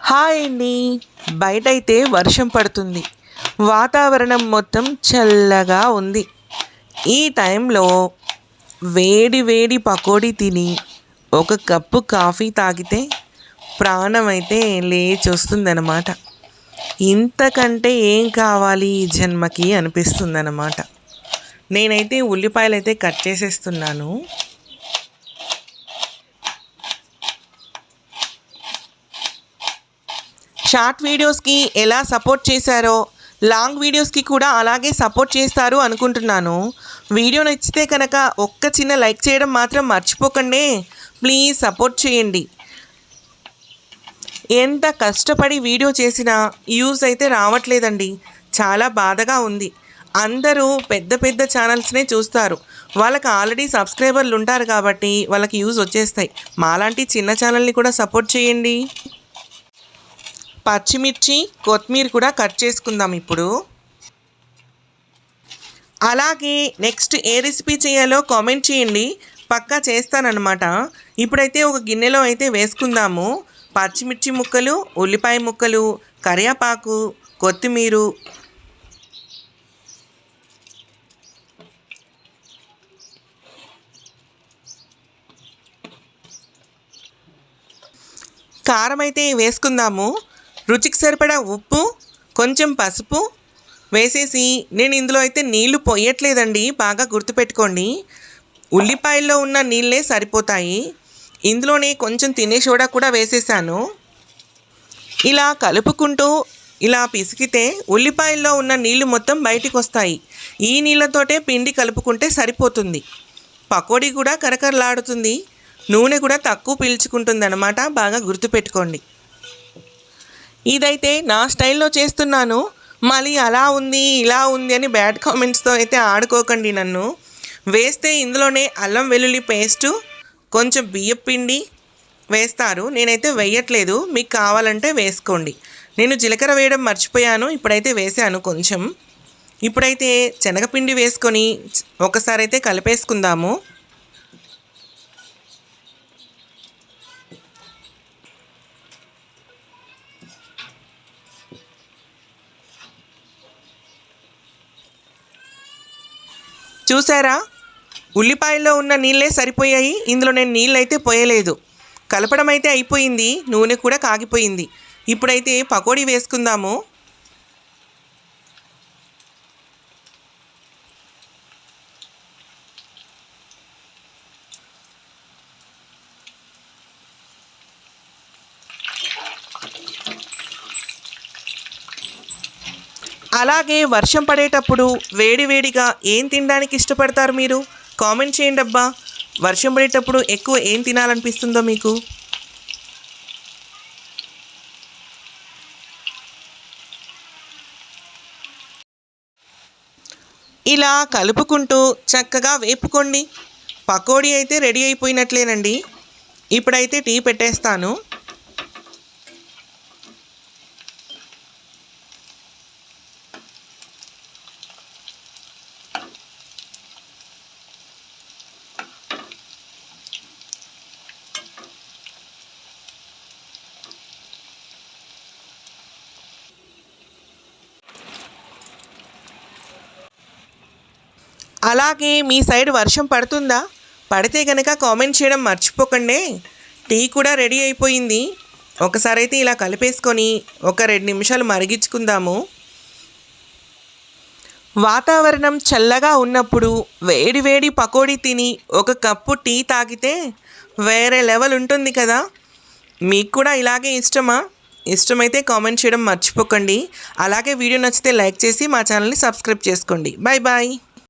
Hi అండి. బయట అయితే వర్షం పడుతుంది. వాతావరణం మొత్తం చల్లగా ఉంది. ఈ టైంలో వేడి వేడి పకోడీ తిని ఒక కప్పు కాఫీ తాగితే ప్రాణం అయితే లేచి ఇంతకంటే ఏం కావాలి ఈ జన్మకి అనిపిస్తుందన్నమాట. నేనైతే ఉల్లిపాయలు అయితే కట్ చేసేస్తున్నాను. షార్ట్ వీడియోస్కి ఎలా సపోర్ట్ చేశారో లాంగ్ వీడియోస్కి కూడా అలాగే సపోర్ట్ చేస్తారు అనుకుంటున్నాను. వీడియో నచ్చితే కనుక ఒక్క చిన్న లైక్ చేయడం మాత్రం మర్చిపోకండి. ప్లీజ్ సపోర్ట్ చేయండి. ఎంత కష్టపడి వీడియో చేసినా యూజ్ అయితే రావట్లేదండి. చాలా బాధగా ఉంది. అందరూ పెద్ద పెద్ద ఛానల్స్నే చూస్తారు. వాళ్ళకి ఆల్రెడీ సబ్స్క్రైబర్లు ఉంటారు కాబట్టి వాళ్ళకి యూజ్ వచ్చేస్తాయి. మాలాంటి చిన్న ఛానల్ని కూడా సపోర్ట్ చేయండి. పచ్చిమిర్చి కొత్తిమీర కూడా కట్ చేసుకుందాం ఇప్పుడు. అలాగే నెక్స్ట్ ఏ రెసిపీ చేయాలో కామెంట్ చేయండి. పక్కా చేస్తానన్నమాట. ఇప్పుడైతే ఒక గిన్నెలో అయితే వేసుకుందాము. పచ్చిమిర్చి ముక్కలు ఉల్లిపాయ ముక్కలు కరివేపాకు కొత్తిమీర. కారం అయితే వేసుకుందాము. రుచికి సరిపడా ఉప్పు కొంచెం పసుపు వేసేసి నేను ఇందులో అయితే నీళ్ళు పోయట్లేదండి. బాగా గుర్తుపెట్టుకోండి. ఉల్లిపాయల్లో ఉన్న నీళ్ళే సరిపోతాయి. ఇందులోనే కొంచెం తినే సోడా కూడా వేసేసాను. ఇలా కలుపుకుంటూ ఇలా పిసికితే ఉల్లిపాయల్లో ఉన్న నీళ్ళు మొత్తం బయటికి వస్తాయి ఈ నీళ్ళతోటే పిండి కలుపుకుంటే సరిపోతుంది. పకోడీ కూడా కరకరలాడుతుంది. నూనె కూడా తక్కువ పీల్చుకుంటుంది అనమాట బాగా గుర్తుపెట్టుకోండి. ఇదైతే నా స్టైల్లో చేస్తున్నాను. మళ్ళీ అలా ఉంది ఇలా ఉంది అని బ్యాడ్ కామెంట్స్తో అయితే ఆడుకోకండి నన్ను. వేస్తే ఇందులోనే అల్లం వెల్లుల్లి పేస్టు కొంచెం బియ్యం పిండి వేస్తారు. నేనైతే వేయట్లేదు. మీకు కావాలంటే వేసుకోండి. నేను జీలకర్ర వేయడం మర్చిపోయాను. ఇప్పుడైతే వేసాను కొంచెం. ఇప్పుడైతే శనగపిండి వేసుకొని ఒకసారి అయితే కలిపేసుకుందాము. చూసారా ఉల్లిపాయల్లో ఉన్న నీళ్ళే సరిపోయాయి. ఇందులో నేను నీళ్ళైతే పోయలేదు. కలపడం అయితే అయిపోయింది. నూనె కూడా కాగిపోయింది. ఇప్పుడైతే పకోడీ వేసుకుందాము. అలాగే వర్షం పడేటప్పుడు వేడివేడిగా ఏం తినడానికి ఇష్టపడతారు మీరు? కామెంట్ చేయండి అబ్బా. వర్షం పడేటప్పుడు ఎక్కువ ఏం తినాలనిపిస్తుందో మీకు? ఇలా కలుపుకుంటూ చక్కగా వేపుకోండి. పకోడీ అయితే రెడీ అయిపోయినట్లేనండి. ఇప్పుడైతే టీ పెట్టేస్తాను. అలాగే మీ సైడ్ వర్షం పడుతుందా? పడితే కనుక కామెంట్ చేయడం మర్చిపోకండి. టీ కూడా రెడీ అయిపోయింది. ఒకసారి అయితే ఇలా కలిపేసుకొని ఒక రెండు నిమిషాలు మరిగించుకుందాము. వాతావరణం చల్లగా ఉన్నప్పుడు వేడి వేడి పకోడీ తిని ఒక కప్పు టీ తాగితే వేరే లెవెల్ ఉంటుంది కదా. మీకు కూడా ఇలాగే ఇష్టమా? ఇష్టమైతే కామెంట్ చేయడం మర్చిపోకండి. అలాగే వీడియో నచ్చితే లైక్ చేసి మా ఛానల్ని సబ్స్క్రైబ్ చేసుకోండి. Bye bye